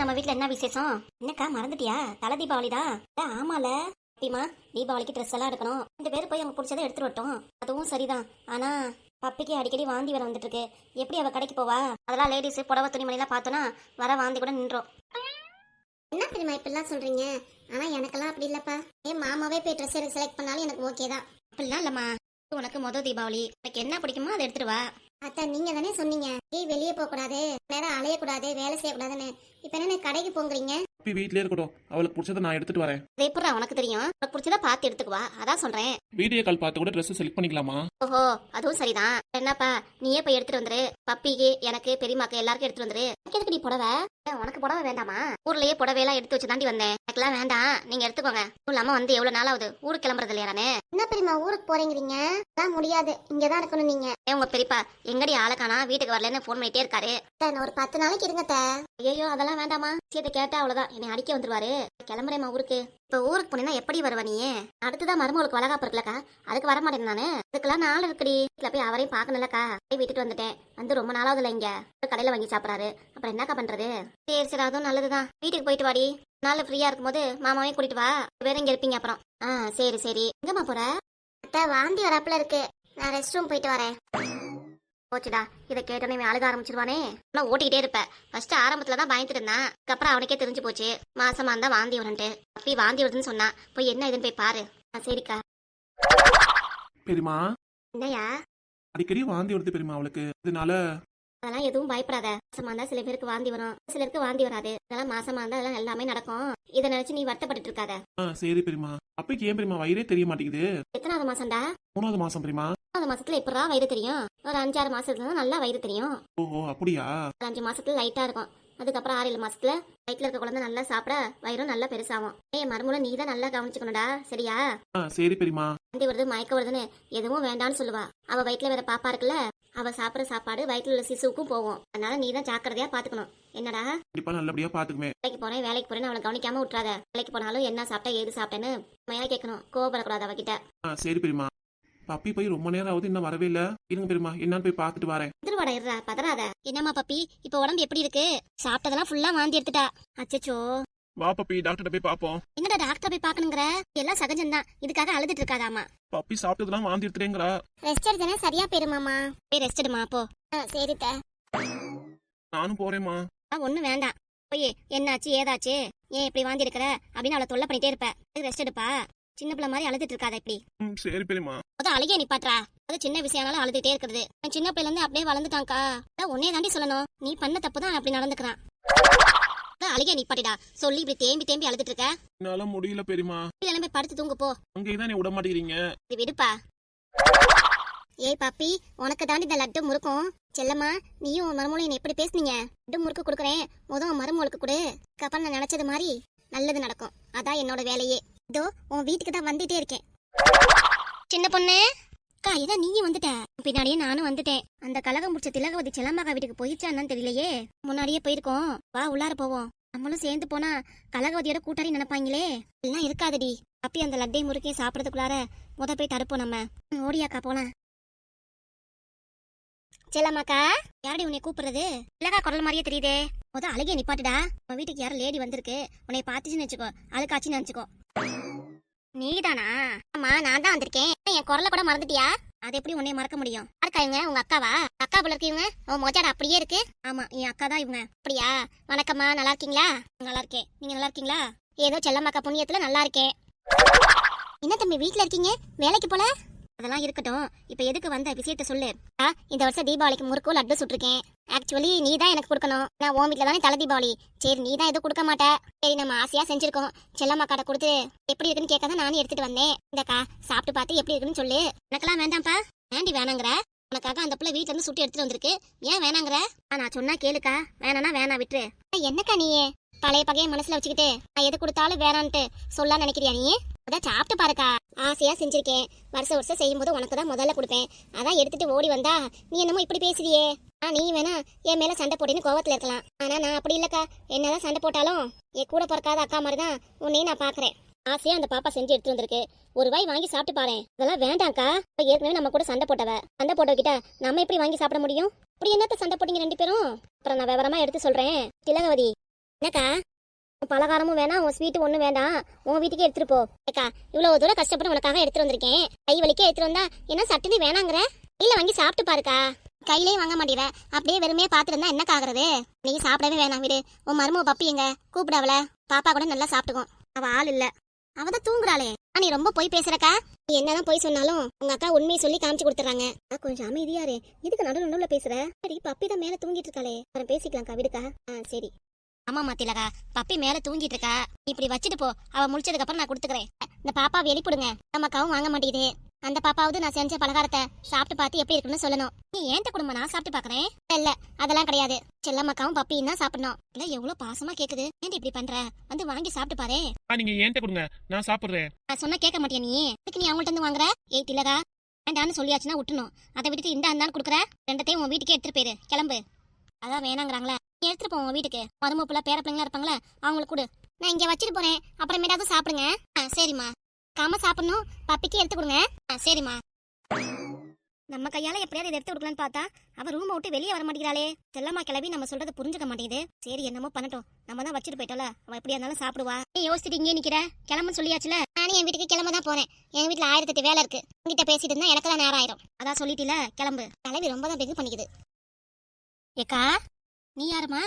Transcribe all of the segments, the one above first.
நம்ம வீட்ல என்ன விசேஷம்? என்னக்கா மறந்துட்டியா? தலை தீபாவளி தான் ஆமால. அப்படிமா தீபாவளிக்கு ட்ரெஸ் எல்லாம் எடுக்கணும். ரெண்டு பேரும் போய் அவங்க பிடிச்சதை எடுத்துட்டு வரட்டும். அதுவும் சரிதான். ஆனா பப்பிக்கு அடிக்கடி வாந்தி வர வந்துட்டு இருக்கு எப்படி அவ கடைக்கு போவா? அதெல்லாம் லேடிஸ் புடவை துணிமணிலாம் பார்த்தோன்னா வர வாந்தி கூட நின்றோம். என்ன தெரியுமா இப்படிலாம் சொல்றீங்க? ஆனா எனக்கெல்லாம் அப்படி இல்லப்பா. ஏன் மாமாவே போய் ட்ரெஸ் எனக்கு செலக்ட் பண்ணாலும் எனக்கு ஓகே தான். அப்படிலாம் இல்லம்மா. உனக்கு மொதல் தீபாவளி. உனக்கு என்ன பிடிக்குமோ அதை எடுத்துட்டு வா. அத்தை நீங்க தானே சொன்னீங்க. வெளியே போக கூடாது நேரம் அலையக்கூடாது வேலை செய்யக்கூடாதுன்னு. இப்ப என்ன கடைக்கு போங்கிறீங்க? அப்பி வீட்லயே இருக்கட்டும். அவளுக்கு பிடிச்சதை நான் எடுத்துட்டு வரேன். எப்படி உனக்கு தெரியும். உனக்கு பிடிச்சதா பார்த்து எடுத்துக்குவா. அதான் சொல்றேன். வீடியோ கால் பார்த்து கூட ட்ரெஸ் செலக்ட் பண்ணிக்கலாமா? ஓஹோ அதுவும் சரிதான். என்னப்பா நீயே போய் எடுத்துட்டு வந்துரு. பப்பிக்கு எனக்கு பெரியமாக்கு எல்லாருக்கும் எடுத்துட்டு வந்துரு. எதுக்கு நீ புடவை? ஏன், உனக்கு புடவை வேண்டாமா? ஊர்லயே புடவை எல்லாம் எடுத்து வச்சு தாண்டி வந்தேன். எனக்குலாம் வேண்டாம். நீங்க எடுத்துக்கோங்க. இல்லாம வந்து எவ்வளவு நாள் ஆகுது ஊருக்கு கிளம்புறது இல்லையா நானு? என்ன பெரியமா ஊருக்கு போறீங்கிறீங்க? அதான் முடியாது. இங்கதான் இருக்கணும் நீங்க. ஏன் உங்க பெரியப்பா எங்கடி ஆளுக்கானா வீட்டுக்கு வரலன்னு ஃபோன் பண்ணிட்டே இருக்காரு. ஒரு பத்து நாளைக்கு இருங்க அத்தை. ஐயோ அதெல்லாம் வேண்டாமா? விஷயத்தை கேட்டா அவ்வளவுதான். என்னை அடிக்க வந்துருவாரு. கிளம்புறேம்மா ஊருக்கு. இப்ப ஊருக்கு போனேன்னா எப்படி வருவ நீ? அடுத்துதான் மருமகளுக்கு வளகாப்பு இருக்குல்லக்கா அதுக்கு வர மாட்டேன் நானு. அதுக்கெல்லாம் நாள் இருக்குடி. வீட்டுல போய் அவரையும் பார்க்கணும்லக்கா போய் விட்டுட்டு வந்துட்டேன். வந்து ரொம்ப நாளாவதுல இங்க. கடையில வாங்கி சாப்பிட்றாரு. அப்புறம் என்னக்கா பண்றது? சரி சரி அதுவும் நல்லதுதான். வீட்டுக்கு போயிட்டு வாடி. நாள் ஃப்ரீயா இருக்கும்போது மாமாவையும் கூட்டிட்டு வா. வேற இங்க இருப்பீங்க அப்புறம். ஆ சரி சரி. எங்கம்மா போற? அத்தை வாந்தி வரப்புல இருக்கு. நான் ரெஸ்ட் ரூம் போயிட்டு வரேன். போச்சுடா. இதை கேட்டோன்னே இவன் அழுக ஆரம்பிச்சிருவானே. நான் ஓட்டிக்கிட்டே இருப்பேன் ஃபர்ஸ்ட் ஆரம்பத்துல தான் பயந்துட்டு இருந்தான். அதுக்கப்புறம் அவனுக்கே தெரிஞ்சு போச்சு. மாசமா இருந்தா வாந்தி வரும்ட்டு அப்படி வாந்தி வருதுன்னு சொன்னா போய் என்ன இதுன்னு போய் பாரு. சரிக்கா. பெரியமா என்னையா அடிக்கடி வாந்தி வருது பெரியமா அவளுக்கு. இதனால அதெல்லாம் எதுவும் பயப்படாத. மாசமா இருந்தா சில பேருக்கு வாந்தி வரும். சிலருக்கு வாந்தி வராது. அதெல்லாம் மாசமா இருந்தா அதெல்லாம் எல்லாமே நடக்கும். இதை நினைச்சு நீ வருத்தப்பட்டுட்டு இருக்காத. சரி பெரியமா அப்பைக்கு ஏன் பெரியமா வயிறே தெரிய மாட்டேங்குது? எத்தனாவது மாசம்டா? மூணாவது மாசம் பெரியமா மூணாவது மாசத்துல எப்படா வயிறு தெரியும்? ஒரு அஞ்சாறு மாசத்துல நல்லா வயிறு தெரியும். ஓஹோ அப்படியா? அஞ்சு மாசத்துல லைட்டா இருக்கும். அதுக்கப்புறம் ஆறு ஏழு மாசத்துல வயிற்றுல இருக்க குழந்தை நல்லா சாப்பிட வயிறும் நல்லா பெருசாகும். ஏய் மறுமுறை நீ தான் நல்லா கவனிச்சுக்கணும்டா. சரியா? சரி பெரியமா வாந்தி வருது மயக்க வருதுன்னு எதுவும் வேண்டாம்னு சொல்லுவா. அவ வயிற்றுல வேற பாப்பா இருக்குல்ல? அவ சாப்பிடுற சாப்பாடு வயிற்றுல உள்ள சிசுவுக்கும் போகும். அதனால நீ தான் ஜாக்கிரதையா பாத்துக்கணும். என்னடா? கண்டிப்பா நல்லபடியா பாத்துக்குவேன் வேலைக்கு போறேன் வேலைக்கு போறேன்னு அவளை கவனிக்காம விட்டுறாத. வேலைக்கு போனாலும் என்ன சாப்பிட்டா ஏது சாப்பிட்டேன்னு உண்மையா கேட்கணும். கோவப்படக்கூடாது அவகிட்ட. ஆ சரி பெரியமா பப்பி போய் ரொம்ப நேரம் ஆகுது இன்னும் வரவே இல்ல. இருங்க பெரியமா என்னன்னு போய் பார்த்துட்டு வரேன். திருவாடா இருடா பதறாத. என்னம்மா பப்பி இப்ப உடம்பு எப்படி இருக்கு? சாப்பிட்டதெல்லாம் ஃபுல்லா வாந்தி எடுத்துட்டா. அச்சச்சோ. வா பப்பி டாக்டர் போய் பாப்போம் என்னடா டாக்டர் போய் பாக்கணுங்கிற எல்லாம் சகஜம்தான். இதுக்காக அழுதுட்டு இருக்காதாமா பப்பி சாப்பிட்டதெல்லாம் வாந்தி எடுத்துறேங்கிறா ரெஸ்ட் எடுத்தேன்னா சரியா போயிருமாமா போய் ரெஸ்ட் எடுமா போ. சரி அத்தை. நானும் போறேம்மா. ஒன்னும் வேண்டாம். போய் என்னாச்சு ஏதாச்சு? ஏன் இப்படி வாந்தி இருக்கிற அப்படின்னு அவளை தொல்லை பண்ணிட்டே இருப்ப. ரெஸ்ட் எடுப்பா. சின்ன பிள்ளை மாதிரி அழுதுட்டு இருக்காத இப்படி. சரி பெரியமா முத அழுகே நிப்பாட்றா அது சின்ன விஷயம்னாலும் அழுதுட்டே இருக்கிறது. அவன் சின்ன பிள்ளைல இருந்து அப்படியே வளர்ந்துட்டான்க்கா. அதான் உன்னே தாண்டி சொல்லணும். நீ பண்ண தப்பு தான் அப்படி நடந்துக்கிறான். அழுகே நிப்பாட்டிடா. சொல்லி இப்படி தேம்பி தேம்பி அழுதுட்டு இருக்க என்னால முடியல பெரியமா போய் படுத்து தூங்கு போ. அங்கேயே தான் விட மாட்டேங்கிறீங்க. இது விடுப்பா. ஏய் பாப்பி உனக்கு தாண்டி இந்த லட்டு முறுக்கும். செல்லம்மா நீயும் உன் மருமகளும் எப்படி பேசுனீங்க? லட்டு முறுக்கு கொடுக்குறேன். முதல் உன் மருமகளுக்கு கொடு. அதுக்கப்புறம் நான் நினைச்சது மாதிரி நல்லது நடக்கும். அதான் என்னோட வேலையே. இதோ உன் வீட்டுக்கு தான் வந்துட்டே இருக்கேன். சின்ன பொண்ணு அக்கா இதான் நீயும் வந்துட்ட? பின்னாடியே நானும் வந்துட்டேன். அந்த கலகம் முடிச்ச திலகவதி செல்லம்மாக்கா வீட்டுக்கு போயிடுச்சான்னு தெரியலையே. முன்னாடியே போயிருக்கோம். வா உள்ளார போவோம். நம்மளும் சேர்ந்து போனா கலகவதியோட கூட்டாரி நினைப்பாங்களே. எல்லாம் இருக்காதடி. அப்பி அந்த லட்டை முறுக்கையும் சாப்பிடறதுக்குள்ளார முத போய் தடுப்போம் நம்ம. ஓடியாக்கா போலாம். செல்லம்மாக்கா யாரடி உன்னை கூப்பிடுறது? இல்லக்கா குரல் மாதிரியே தெரியுதே. முத அழகிய நிப்பாட்டுடா. உன் வீட்டுக்கு யாரும் லேடி வந்திருக்கு. உன்னை பார்த்துச்சுன்னு வச்சுக்கோ. அழுக்காச்சுன்னு நினச்சிக்கோ. நீதானா? ஆமா நான் தான் வந்திருக்கேன். என் குரலை கூட மறந்துட்டியா? அது எப்படி உன்னை மறக்க முடியும்? யாருக்கா இவங்க உங்க அக்காவா? அக்கா போல இருக்கு இவங்க. உன் மொஜாடா அப்படியே இருக்கு. ஆமா என் அக்கா தான் இவங்க. அப்படியா? வணக்கம்மா நல்லா இருக்கீங்களா? நல்லா இருக்கேன். நீங்க நல்லா இருக்கீங்களா? ஏதோ செல்லம்மாக்கா புண்ணியத்துல நல்லா இருக்கேன். என்ன தம்பி வீட்டுல இருக்கீங்க? வேலைக்கு போல? அதெல்லாம் இருக்கட்டும். இப்போ எதுக்கு வந்த விஷயத்த சொல்லு. ஆ, இந்த வருஷம் தீபாவளிக்கு முறுக்கு லட்டு சுட்டிருக்கேன். ஆக்சுவலி நீ தான் எனக்கு கொடுக்கணும். நான் உன் வீட்டில் தானே தலை தீபாவளி. சரி நீ தான் எதுவும் கொடுக்க மாட்ட. சரி நம்ம ஆசையாக செஞ்சிருக்கோம். செல்லம்மா கடை கொடுத்து எப்படி இருக்குன்னு கேட்க தான் நானும் எடுத்துட்டு வந்தேன். இந்தக்கா சாப்பிட்டு பார்த்து எப்படி இருக்குன்னு சொல்லு. எனக்கெல்லாம் வேண்டாம்ப்பா. வேண்டி வேணாங்கிற? உனக்காக அந்த பிள்ளை வீட்டுல இருந்து சுட்டி எடுத்துட்டு வந்திருக்கு. ஏன் வேணாங்கிற? ஆ, நான் சொன்னா கேளுக்கா. வேணானா வேணா விட்டுரு. என்னக்கா நீயே? பழைய பகையை மனசுல வச்சுக்கிட்டு நான் எது கொடுத்தாலும் வேணான்ட்டு சொல்ல நினைக்கிறியா நீ? அதான் சாப்பிட்டு பாருக்கா. ஆசையா செஞ்சிருக்கேன். வருஷம் வருஷம் செய்யும்போது உனக்கு தான் முதல்ல கொடுப்பேன். அதான் எடுத்துட்டு ஓடி வந்தா நீ என்னமோ இப்படி பேசுறியே. ஆ நீ வேணா என் மேல சண்டை போட்டின்னு கோவத்துல இருக்கலாம். ஆனா நான் அப்படி இல்லக்கா. என்னதான் சண்டை போட்டாலும் என் கூட பிறக்காத அக்கா மாதிரி தான் உன்னையும் நான் பாக்குறேன். ஆசையா அந்த பாப்பா செஞ்சு எடுத்து வந்திருக்கு. ஒரு வாய் வாங்கி சாப்பிட்டு பாரு இதெல்லாம் வேண்டாம்க்கா இப்ப ஏற்கனவே நம்ம கூட சண்டை போட்டவ. சண்டை போட்டவகிட்ட நம்ம எப்படி வாங்கி சாப்பிட முடியும்? அப்படி என்னத்த சண்டை போட்டீங்க ரெண்டு பேரும்? அப்புறம் நான் விவரமா எடுத்து சொல்றேன். திலகவதி என்னக்கா உன் பலகாரமும் வேணாம் உன் ஸ்வீட்டு ஒன்றும் வேண்டாம். உன் வீட்டுக்கே எடுத்துட்டு போ. ஏக்கா இவ்வளோ தூரம் கஷ்டப்பட்டு உனக்காக எடுத்துட்டு வந்திருக்கேன். கை வலிக்கே எடுத்துட்டு வந்தா என்ன சட்டுன்னு வேணாங்கிற? கையில் வாங்கி சாப்பிட்டு பாருக்கா. கையிலேயே வாங்க மாட்டேற. அப்படியே வெறுமையே பார்த்துருந்தா என்ன ஆகுறது நீ சாப்பிடவே வேணாம் விடு. உன் மருமக பப்பி எங்க? பாப்பா கூட நல்லா சாப்பிட்டுக்கும். அவ ஆள் இல்ல. அவ தான் தூங்குறாளே. நீ ரொம்ப போய் பேசுறக்கா. நீ என்னதான் போய் சொன்னாலும் உங்க அக்கா உண்மையை சொல்லி காமிச்சு கொடுத்துறாங்க கொஞ்சம் அமைதியாரு இதுக்கு நடுவு நடுவுல பேசுற? சரி பப்பி தான் மேல தூங்கிட்டு இருக்காளே. அப்புறம் பேசிக்கலாம்க்கா விடுக்கா. ஆ சரி. ஆமா மாத்திலக்கா பப்பி மேல தூங்கிட்டு இருக்கா இப்படி வச்சுட்டு போ அவ முடிச்சதுக்கு அப்புறம் நான் கொடுத்துக்கிறேன். இந்த பாப்பாவை எழுப்பிடுங்க நம்ம அக்காவும் வாங்க மாட்டேங்குது. அந்த பாப்பாவது நான் செஞ்ச பலகாரத்தை சாப்பிட்டு பார்த்து எப்படி இருக்குன்னு சொல்லணும். நீ ஏன்ட்ட குடும்பம் நான் சாப்பிட்டு பாக்குறேன் இல்ல அதெல்லாம் கிடையாது. செல்லம்மாக்காவும் பப்பியும் தான் சாப்பிடணும். இல்ல எவ்வளவு பாசமா கேக்குது. ஏன்டி இப்படி பண்ற? வந்து வாங்கி சாப்பிட்டு பாரு. நீங்க ஏன்ட்ட கொடுங்க நான் சாப்பிடுறேன். நான் சொன்னா கேட்க மாட்டியா நீ? அதுக்கு நீ அவங்கள்ட்ட இருந்து வாங்குற? ஏய் திலகா வேண்டான்னு சொல்லியாச்சுன்னா விட்டுணும். அதை விட்டுட்டு இந்த அந்தான்னு கொடுக்குற? ரெண்டத்தையும் உன் வீட்டுக்கே எடுத்துட்டு போயிரு. கிளம்பு. அதான் வேணாங்கிறாங்களே. நீ எடுத்துட்டு போ வீட்டுக்கு. மருமப்புல பேர பிள்ளைங்களா இருப்பாங்களே அவங்களுக்கு கொடு. நான் இங்க வச்சுட்டு போறேன். அப்புறமேட்டாவது சாப்பிடுங்க. ஆ சரிம்மா. காம சாப்பிடணும். பப்பிக்கு எடுத்து கொடுங்க. ஆ சரிம்மா. நம்ம கையால எப்படியாவது இதை எடுத்து கொடுக்கலான்னு பார்த்தா அவ ரூம் விட்டு வெளியே வர மாட்டேங்கிறாளே. செல்லம்மா கிளவி நம்ம சொல்றதை புரிஞ்சுக்க மாட்டேங்குது. சரி என்னமோ பண்ணட்டும். நம்ம தான் வச்சுட்டு போயிட்டோம்ல. அவ எப்படியா இருந்தாலும் சாப்பிடுவா. நீ யோசிச்சுட்டு இங்கே நிக்கிற. கிளம்பு சொல்லியாச்சுல? நானும் என் வீட்டுக்கு கிளம்ப தான் போறேன். என் வீட்டுல ஆயிரத்தெட்டு வேலை இருக்கு. உங்ககிட்ட பேசிட்டு இருந்தா எனக்கு தான் நேரம் ஆயிரும். அதான் சொல்லிட்டில கிளம்பு. தலைவி ரொம்ப தான் பெகு பண்ணிக்குது. ஏக்கா? நீ யாருமா?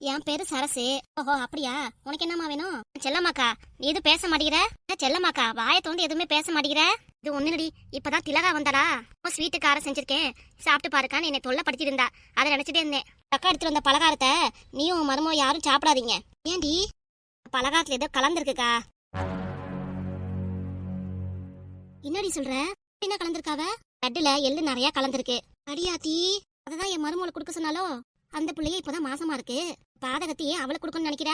என் பேரு சரசு. ஓஹோ அப்படியா? உனக்கு என்னம்மா வேணும்? செல்லம்மாக்கா நீ எதுவும் பேச மாட்டேங்கிற? என்ன செல்லம்மாக்கா வாயை தோண்டி எதுவுமே பேச மாட்டேங்கிற? இது ஒண்ணுடி இப்பதான் திலகா வந்தாடா. ஸ்வீட்டு காரம் செஞ்சிருக்கேன். சாப்பிட்டு பாருக்கான்னு என்னை தொல்லைப்படுத்திட்டு இருந்தா அதை நினைச்சிட்டே இருந்தேன். அக்கா எடுத்துட்டு வந்த பலகாரத்தை நீயும் உன் மருமோ யாரும் சாப்பிடாதீங்க. ஏண்டி பலகாரத்துல ஏதோ கலந்துருக்குக்கா. என்னடி சொல்ற? என்ன கலந்துருக்காவ? லட்டுல எள்ளு நிறைய கலந்துருக்கு. அடியாத்தி அததான் என் மருமகளை கொடுக்க சொன்னாலோ? அந்த பிள்ளைய இப்பதான் மாசமா இருக்கு. பாதகத்தையே அவளுக்கு கொடுக்கணும்னு நினைக்கிற?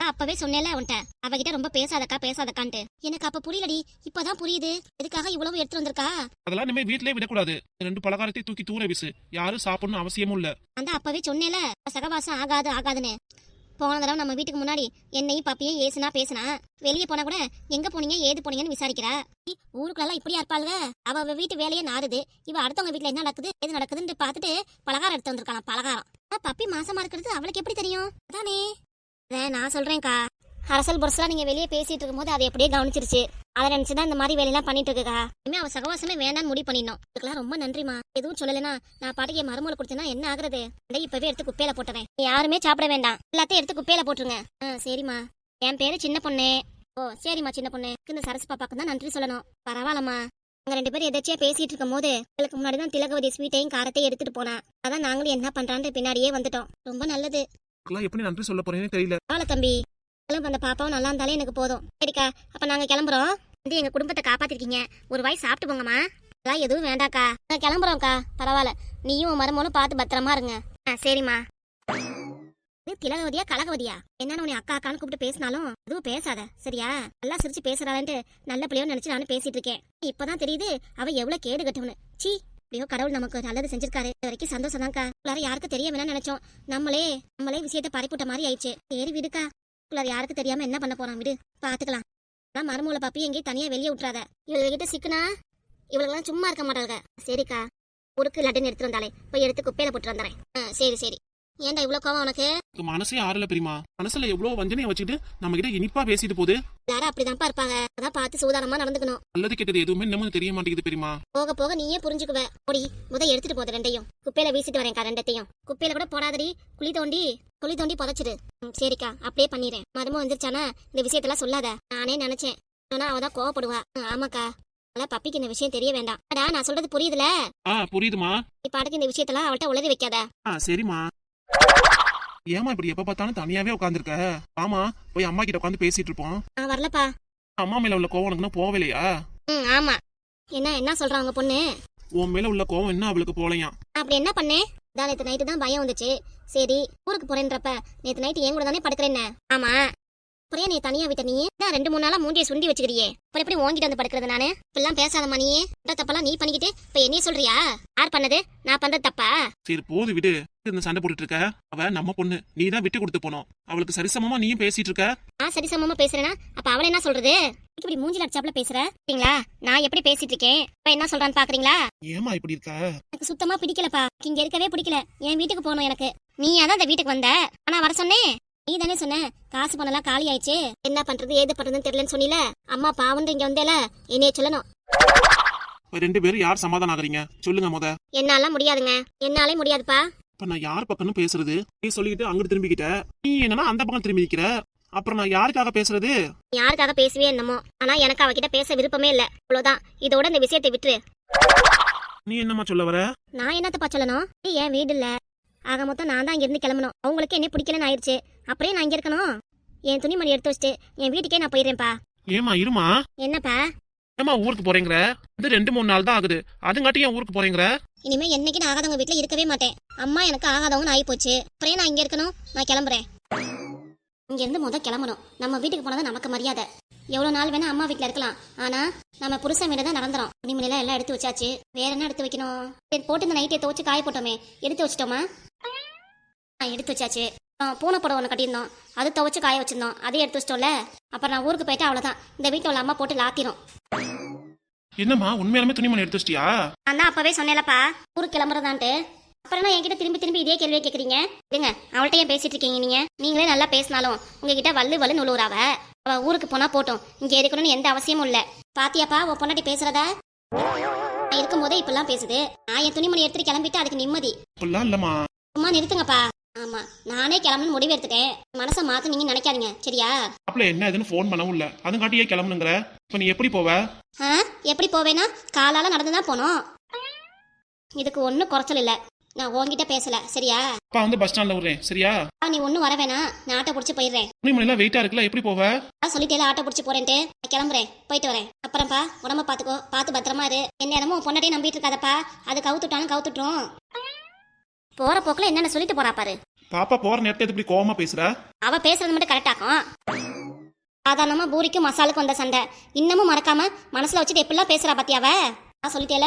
நான் அப்பவே சொன்னேன்ல உன்ட்ட அவகிட்ட ரொம்ப பேசாதக்கா பேசாதக்கான்ட்டு. எனக்கு அப்ப புரியலடி. இப்பதான் புரியுது. எதுக்காக இவ்வளவு எடுத்து வந்திருக்கா? அதெல்லாம் இனிமே வீட்லயே விடக்கூடாது. ரெண்டு பலகாரத்தை தூக்கி தூர வீசு. யாரும் சாப்பிடணும் அவசியமும் இல்ல. அந்த அப்பவே சொன்னேல சகவாசம் ஆகாது ஆகாதுன்னு. போன தடவை நம்ம வீட்டுக்கு முன்னாடி என்னையும் பப்பியும் ஏசுனா பேசுனா வெளியே போனா கூட எங்க போனீங்க ஏது போனீங்கன்னு விசாரிக்கிறா. ஊருக்குள்ள இப்படியா இருப்பாளுங்க அவ அவ வீட்டு வேலையே நாறுது இவ அடுத்தவங்க வீட்டுல என்ன நடக்குது எது நடக்குதுன்னு பார்த்துட்டு பலகாரம் எடுத்து வந்திருக்கலாம் பலகாரம். பப்பி மாசமா இருக்கிறது அவளுக்கு எப்படி தெரியும்? அதானே நான் சொல்றேன்க்கா. அரசல் புரசலா நீங்க வெளியே பேசிட்டு இருக்கும்போது அதை அப்படியே கவனிச்சிருச்சு. அதை நினைச்சுதான் இந்த மாதிரி வேலையெல்லாம் பண்ணிட்டு இருக்குக்கா இனிமே அவ சகவாசமே வேண்டாம்னு முடிவு பண்ணிடணும். இதுக்கெல்லாம் ரொம்ப நன்றிமா எதுவும் சொல்லலைன்னா நான் பாட்டுக்கு என் மருமலை கொடுத்தேன்னா என்ன ஆகுறது? அடே இப்பவே எடுத்து குப்பையில போட்டுறேன். யாருமே சாப்பிட வேண்டாம். எல்லாத்தையும் எடுத்து குப்பையில போட்டுருங்க. ஆ சரிம்மா. என் பேரு சின்ன பொண்ணு. ஓ சரிம்மா சின்ன பொண்ணு. இந்த சரசு பாப்பாக்கு தான் நன்றி சொல்லணும். பரவாயில்லம்மா. நாங்க ரெண்டு பேரும் எதாச்சியா பேசிட்டு இருக்கும் போது அதுக்கு முன்னாடி தான் திலகவதி ஸ்வீட்டையும் காரத்தையும் எடுத்துட்டு போனா. அதான் நாங்களும் என்ன பண்றான்னு பின்னாடியே வந்துட்டோம். ரொம்ப நல்லது. எப்படி நன்றி சொல்ல போறேன்னு தெரியல. தம்பி. கிளம்பு அந்த பாப்பாவும் நல்லா இருந்தாலே எனக்கு போதும். சரிக்கா அப்ப நாங்க கிளம்புறோம். வந்து எங்க குடும்பத்தை காப்பாத்திருக்கீங்க. ஒரு வாய் சாப்பிட்டு போங்கம்மா. அதெல்லாம் எதுவும் வேண்டாக்கா. நான் கிளம்புறோம்க்கா. பரவாயில்ல. நீயும் உன் மருமகளும் பார்த்து பத்திரமா இருங்க. ஆ சரிம்மா. இது திலகவதியா கலகவதியா? என்னன்னு உன்னை அக்கா அக்கான்னு கூப்பிட்டு பேசினாலும் அதுவும் பேசாத. சரியா? நல்லா சிரிச்சு பேசுறாளன்ட்டு நல்ல பிள்ளையோ நினைச்சு நானும் பேசிட்டு இருக்கேன். இப்பதான் தெரியுது அவ எவ்வளவு கேடு கட்டவனு. சீ எப்படியோ கடவுள் நமக்கு நல்லது செஞ்சிருக்காரு. இது வரைக்கும் சந்தோஷம் தான்க்கா யாருக்கும் தெரிய வேணாம்னு நினைச்சோம். நம்மளே நம்மளே விஷயத்தை பறிப்புட்ட மாதிரி ஆயிடுச்சு. சரி விடுக்கா. உள்ளார் யாருக்கு தெரியாம என்ன பண்ண போறான் விடு. பாத்துக்கலாம். மருமூல பாப்பி எங்கேயும் தனியா வெளியே விட்டுறாத. இவள்கிட்ட சிக்கனா இவளுக்கெல்லாம் சும்மா இருக்க மாட்டாங்க சரிக்கா உருக்கு லட்டுன்னு எடுத்துட்டு வந்தாலே. போய் எடுத்து குப்பையில போட்டு வந்துறேன் சரி சரி. ஏன்டா இவ்வளவு கோவம் உனக்கு? மனசே ஆறல பெரியமா மனசுல எவ்வளவு வஞ்சனையை வச்சுக்கிட்டு நம்ம கிட்ட இனிப்பா பேசிட்டு போகுது? எல்லாரும் அப்படிதான்ப்பா இருப்பாங்க. அதான் பார்த்து சூதானமா நடந்துக்கணும். நல்லது கெட்டது எதுவுமே இன்னமும் தெரிய மாட்டேங்குது பெரியமா போக போக நீயே புரிஞ்சுக்குவ. ஓடி முத எடுத்துட்டு போது ரெண்டையும். குப்பையில வீசிட்டு வரேன்க்கா ரெண்டத்தையும். குப்பையில கூட போடாதடி. குழி தோண்டி குழி தோண்டி புதைச்சிடு. சரிக்கா அப்படியே பண்ணிடுறேன். மரும வந்துருச்சானா இந்த விஷயத்தெல்லாம் சொல்லாத. நானே நினைச்சேன். ஆனா அவதான் கோவப்படுவா. ஆமாக்கா. அதெல்லாம் பப்பிக்கு இந்த விஷயம் தெரிய வேண்டாம். நான் சொல்றது புரியுதுல? ஆ புரியுதுமா. நீ பாட்டுக்கு இந்த விஷயத்தெல்லாம் அவள்கிட்ட உளறி வைக்காத. ஆ சரிம்மா. ஏமா இப்படி எப்ப பார்த்தாலும் தனியாவே உட்காந்துருக்க ஆமா போய் அம்மா கிட்ட உட்காந்து பேசிட்டு இருப்போம். நான் வரலப்பா. அம்மா மேல உள்ள கோவம் உனக்குன்னா போகலையா? ம் ஆமா. என்ன என்ன சொல்றா உங்க பொண்ணு? உன் மேல உள்ள கோவம் என்ன அவளுக்கு போலையாம் அப்படி என்ன பண்ணேன் தான் நேத்து நைட்டு தான் பயம் வந்துச்சு. சரி ஊருக்கு போறேன்றப்ப நேத்து நைட்டு என் கூட தானே படுக்கிறேன்னு. ஆமா. அப்புறம் நீ தனியா விட்ட நீ நான் ரெண்டு மூணு நாளா மூஞ்சியை சுண்டி வச்சுக்கிறியே? அப்புறம் எப்படி ஓங்கிட்டு வந்து படுக்கிறது நானு? இப்பெல்லாம் பேசாதம்மா நீ தப்பெல்லாம் நீ பண்ணிக்கிட்டு இப்ப என்னைய சொல்றியா? யார் பண்ணது? நான் பண்றது தப்பா? சரி போது விடு. இந்த சண்டை போட்டுட்டு இருக்க. அவ நம்ம பொண்ணு. நீ தான் விட்டு கொடுத்து போனோம். அவளுக்கு சரிசமமா நீயும் பேசிட்டு இருக்க. நான் சரிசமமா பேசுறேனா? அப்ப அவளை என்ன சொல்றது? இப்படி மூஞ்சில அடிச்சாப்ல பேசுற? சரிங்களா? நான் எப்படி பேசிட்டு இருக்கேன்? இப்ப என்ன சொல்றான்னு பாக்குறீங்களா? ஏமா இப்படி இருக்க? எனக்கு சுத்தமா பிடிக்கலப்பா. இங்க இருக்கவே பிடிக்கல. என் வீட்டுக்கு போகணும் எனக்கு. நீ தான் இந்த வீட்டுக்கு வந்த? ஆனா வர சொன்னேன். நீ தானே சொன்ன? காசு பணம்லாம் காலி ஆயிடுச்சு. என்ன பண்றது ஏது பண்றதுன்னு தெரியலன்னு சொன்னில? அம்மா பாவம் இங்க வந்தேல என்னைய சொல்லணும். ரெண்டு பேரும் யார் சமாதானம் ஆகுறீங்க? சொல்லுங்க முத. என்னால முடியாதுங்க. என்னாலே முடியாதுப்பா. இப்ப நான் யார் பக்கம்னு பேசுறது? நீ சொல்லிக்கிட்டு அங்கிட்டு திரும்பிக்கிட்ட. நீ என்னன்னா அந்த பக்கம் திரும்பி நிக்கிற? அப்புறம் நான் யாருக்காக பேசுறது? யாருக்காக பேசுவே என்னமோ. ஆனா எனக்கு அவகிட்ட பேச விருப்பமே இல்ல. அவ்வளவுதான் இதோட இந்த விஷயத்தை விட்டுரு. நீ என்னம்மா சொல்ல வர? நான் என்னத்தப்பா சொல்லணும்? இது என் வீடு இல்ல? ஆக மொத்தம் நான் தான் இங்கிருந்து கிளம்பணும். அவங்களுக்கு என்ன பிடிக்கலன்னு ஆயிடுச்சு. அப்படியே நான் இங்க இருக்கணும். என் துணிமணி எடுத்து வச்சுட்டு என் வீட்டுக்கே நான் போயிடுறேன்ப்பா. ஏமா இருமா? என்னப்பா? ஏமா ஊருக்கு போறேங்கிற? இது ரெண்டு மூணு நாள் தான் ஆகுது. அதுங்காட்டி ஏன் ஊருக்கு போறேங்கிற? இனிமே என்னைக்கு நான் ஆகாதவங்க வீட்ல இருக்கவே மாட்டேன். அம்மா எனக்கு ஆகாதவங்கன்னு ஆகி போச்சு அப்புறம் நான் இங்க இருக்கணும்? நான் கிளம்புறேன். இங்க இருந்து முத கிளம்பணும். நம்ம வீட்டுக்கு போனது நமக்கு மரியாதை. எவ்வளவு நாள் வேணா அம்மா வீட்ல இருக்கலாம். ஆனா நம்ம புருஷன் வீடு தான் நடந்துரும். துணிமணிலாம் எல்லாம் எடுத்து வச்சாச்சு. வேற என்ன எடுத்து வைக்கணும்? போட்டு இந்த நைட்டை துவச்சு காய போட்டோமே. எடுத்து வச்சிட்டோமா? எடுத்து வச்சாச்சு. பூனை புடவை ஒன்று கட்டியிருந்தோம். அது துவச்சு காய வச்சிருந்தோம். அதையும் எடுத்து வச்சிட்டோம்ல. அப்புறம் நான் ஊருக்கு போயிட்டு அவ்வளவுதான். இந்த வீட்டில் உள்ள அம்மா போட்டு லாத்திரும் என்னம்மா உண்மையாலுமே துணிமணி எடுத்து வச்சிட்டியா? நான் தான் அப்பவே சொன்னேன்லப்பா ஊருக்கு கிளம்புறதான்ட்டு. அப்புறம் என்ன என்கிட்ட திரும்பி திரும்பி இதே கேள்வியை கேக்குறீங்க? இருங்க அவள்கிட்ட ஏன் பேசிட்டு இருக்கீங்க நீங்க? நீங்களே நல்லா பேசினாலும் உங்ககிட்ட வல்லு வல்லு நுழுவுறாவ அவ ஊருக்கு போனா போட்டும். இங்க இருக்கணும்னு எந்த அவசியமும் இல்ல. பாத்தியாப்பா உன் பொண்டாட்டி பேசுறத? நான் இருக்கும்போதே இப்பெல்லாம் பேசுது. நான் என் துணிமணி எடுத்துட்டு கிளம்பிட்டு அதுக்கு நிம்மதி. இல்லம்மா. சும்மா நிறுத்துங்கப்பா. ஆமா நானே கிளம்பணும்னு முடிவு எடுத்துட்டேன். மனசை மாத்த நீங்க நினைக்காதீங்க சரியா? அப்பல என்ன ஏதுன்னு ஃபோன் பண்ணவும் இல்ல. அதுங்காட்டியே கிளம்பணுங்கிற இப்ப நீ எப்படி போவ? ஆ எப்படி போவேனா காலால நடந்து தான் போனோம் இதுக்கு ஒன்றும் குறைச்சல் இல்ல. நான் உன்கிட்ட பேசல சரியா? அப்பா வந்து பஸ் ஸ்டாண்ட்ல விடுறேன் சரியா? ஆ, நீ ஒன்றும் வர வேணாம். நான் ஆட்டோ பிடிச்சி போயிடுறேன். துணிமணி எல்லாம் வெயிட்டா இருக்குல்ல எப்படி போவ? நான் சொல்லிட்டேல ஆட்டோ பிடிச்சி போறேன்ட்டு. நான் கிளம்புறேன் போயிட்டு வரேன். அப்புறம்ப்பா உடம்ப பாத்துக்கோ பார்த்து பத்திரமா இரு. என் நேரமும் உன் பொண்டாட்டியே நம்பிட்டு இருக்காதப்பா. அது கவுத்துட்டாலும் கவுத்துட்ரும் போற போக்குல என்னென்ன சொல்லிட்டு போறா பாரு. பாப்பா போற நேரத்தை எப்படி கோவமா பேசுற? அவ பேசுறது மட்டும் கரெக்டாக்கும் சாதாரணமா பூரிக்கும் மசாலுக்கும் வந்த சண்டை. இன்னமும் மறக்காம மனசுல வச்சுட்டு எப்படிலாம் பேசுறா பாத்தியாவ நான் சொல்லிட்டேல?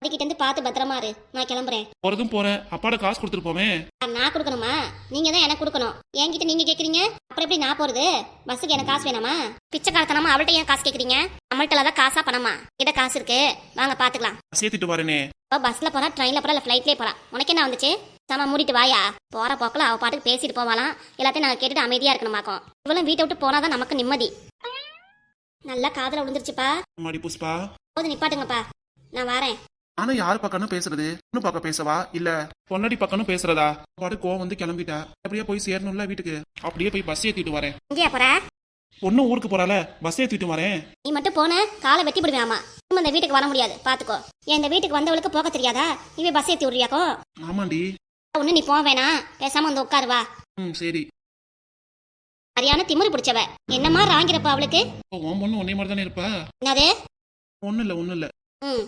அதுக்கிட்ட இருந்து பார்த்து பத்திரமா இரு. நான் கிளம்புறேன். போறதும் போற அப்பாட காசு கொடுத்துட்டு போமே நான் கொடுக்கணுமா? நீங்க தான் எனக்கு கொடுக்கணும். என்கிட்ட நீங்க கேக்குறீங்க? அப்புறம் எப்படி நான் போறது? பஸ்ஸுக்கு எனக்கு காசு வேணாமா? பிச்சைக்காரத்தனமா அவள்கிட்ட ஏன் காசு கேக்குறீங்க? நம்மள்ட்ட தான் காசா பணமா? கிட்ட காசு இருக்கு. வாங்க பாத்துக்கலாம். சேர்த்துட்டு வரேனே. பஸ்ல போறா ட்ரெயின்ல போறா இல்ல ஃபிளைட்லயே போறா? உனக்கு என்ன வந்துச்சு? சாமா மூடிட்டு வாயா? போற போக்குல அவ பாட்டுக்கு பேசிட்டு போவாளாம். எல்லாத்தையும் நாங்க கேட்டுட்டு அமைதியா இருக்கணுமாக்கும். இவளும் வீட்டை விட்டு போனாதான் நமக்கு நிம்மதி. நல்லா காதுல விழுந்துருச்சுப்பா. மாடி புஷ்பா போது நிப்பாட்டுங்கப்பா. நான் வரேன். ஆனா யார் பக்கம்னு பேசுறது? பொண்ணு பக்கம் பேசவா? இல்ல. பொன்னாடி பக்கம்னு பேசுறதா? பாட்டு கோவம் வந்து கிளம்பிட்டா. அப்படியே போய் சேரணும்ல வீட்டுக்கு? அப்படியே போய் பஸ் ஏத்திட்டு வரேன். இங்கேயா போற? பொண்ணு ஊருக்கு போறால பஸ் ஏத்திட்டு வரேன். நீ மட்டும் போன காலை வெட்டி விடுவேன் திரும்ப இந்த வீட்டுக்கு வர முடியாது பாத்துக்கோ. ஏன் இந்த வீட்டுக்கு வந்தவளுக்கு போக தெரியாதா? இவே பஸ் ஏத்தி விடுறியாக்கோ? ஆமாண்டி. ஒண்ணு நீ போக வேணாம் பேசாம வந்து உட்காரு வா. ம் சரி. சரியான திமிரு பிடிச்சவ. என்னமா ராங்கிறப்ப அவளுக்கு? உன் பொண்ணு உன்னை மாதிரி தானே இருப்பா? என்னது? ஒண்ணு இல்ல ஒண்ணு இல்ல. ம்.